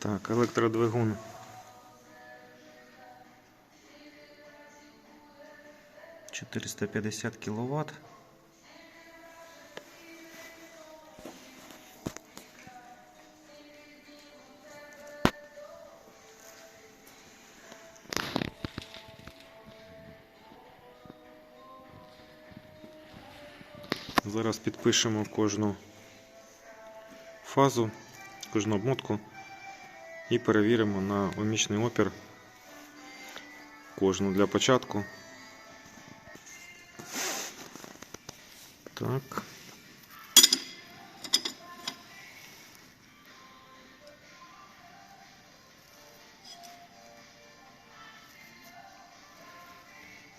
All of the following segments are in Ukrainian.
Так, електродвигун. Чотириста п'ятдесят кіловат. Зараз підпишемо кожну фазу, кожну обмотку і перевіримо на омічний опір кожну для початку. Так.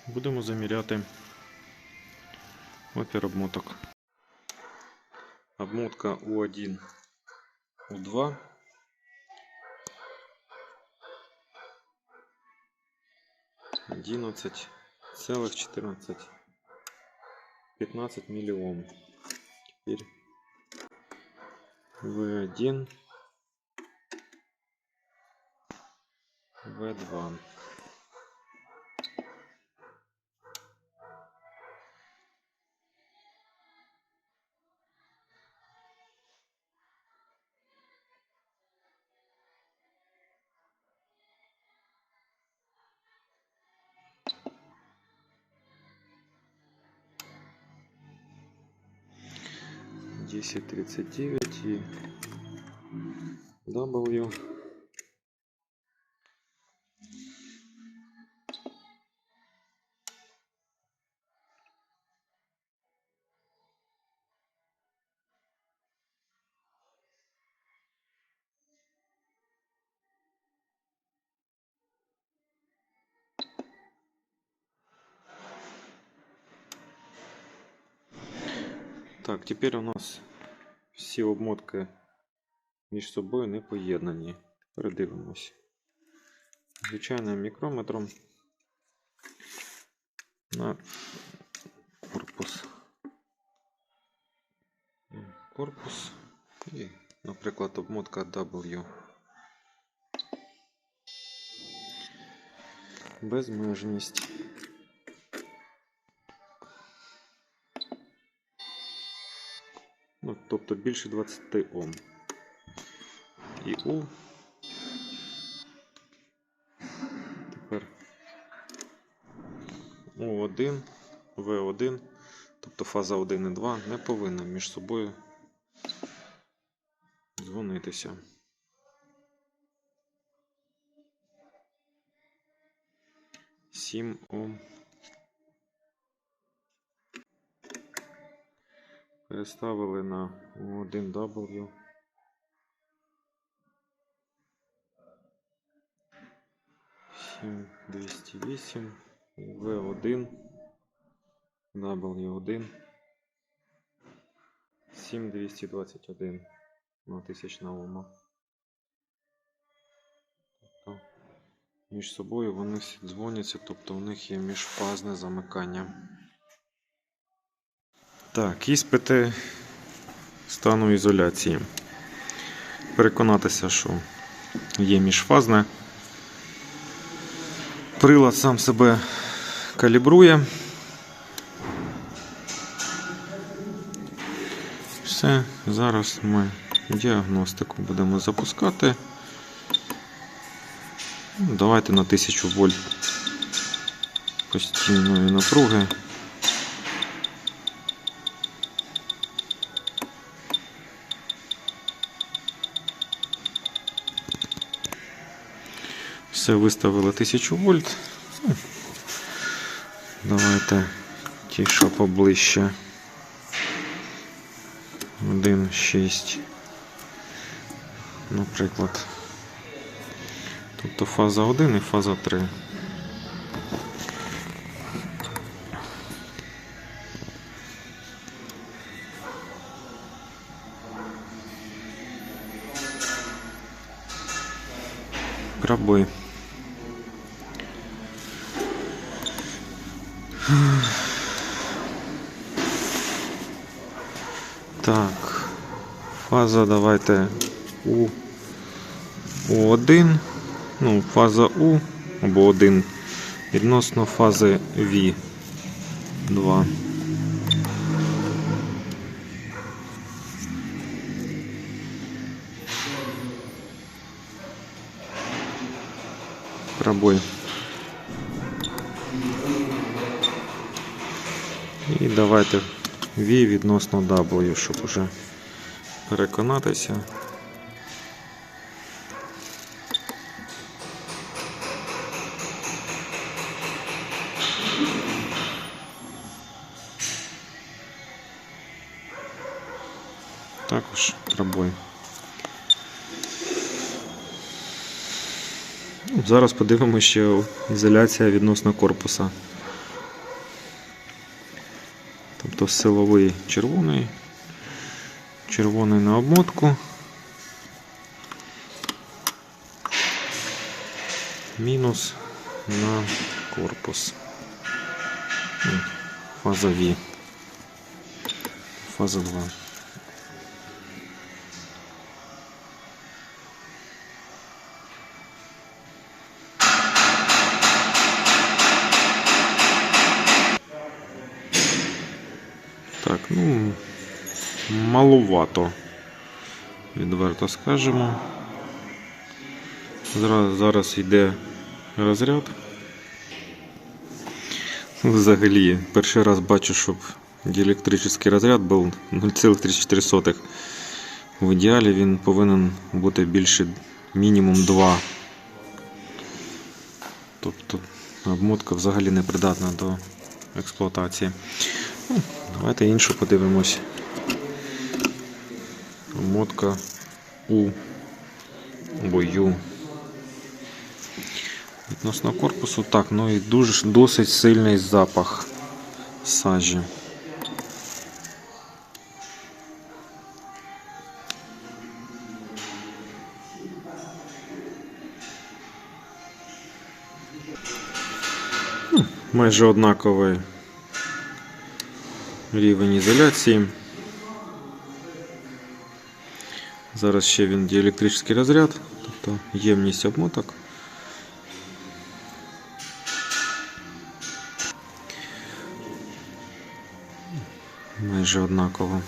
Будемо заміряти опір обмоток. Обмотка У1, У2. 11 целых 14 15 миллион. Теперь v1 v2 1039 и W Так, тепер у нас всі обмотки між собою не поєднані. Передивимось. Звичайним мікрометром на корпус. Корпус і, наприклад, обмотка W. Безмежність. Ну, тобто більше 20 Ом. І У. Тепер У1, В1, тобто фаза 1 і 2 не повинна між собою дзвонитися. Сім Ом. Переставили на 1W. Сім 208 В1 W1 7221 на тисячна ома. Тобто між собою вони всі дзвоняться, тобто у них є міжфазне замикання. Так, іспити стану ізоляції. Переконатися, що є міжфазне. Прилад сам себе калібрує. Все, зараз ми діагностику будемо запускати. Ну, Давайте на 1000 вольт постійної напруги. Все виставили 1000 вольт. Давайте ті, що поближче. 1,6. Наприклад. Тобто фаза 1 і фаза 3. Краби. Так. Фаза давайте у У1, ну, фаза У або 1 відносно фази В2. Пробой. І давайте V відносно W, щоб уже переконатися. Також пробой. Зараз подивимося ще ізоляція відносно корпуса. Тобто силовий червоний, червоний на обмотку. Мінус на корпус. Фаза V. Фаза 2. Маловато, відверто скажемо. Зараз, йде розряд. Взагалі, перший раз бачу, щоб діелектричний розряд був 0,34. В ідеалі він повинен бути більше мінімум 2. Тобто обмотка взагалі не придатна до експлуатації. Ну, Давайте іншу подивимось. Мотка У або Ю. Відносно корпусу, так, ну і дуже ж- досить сильний запах сажі. Ну, Майже однаковий рівень ізоляції. Зараз ще він діелектричний розряд, тобто ємність обмоток. Майже однаково.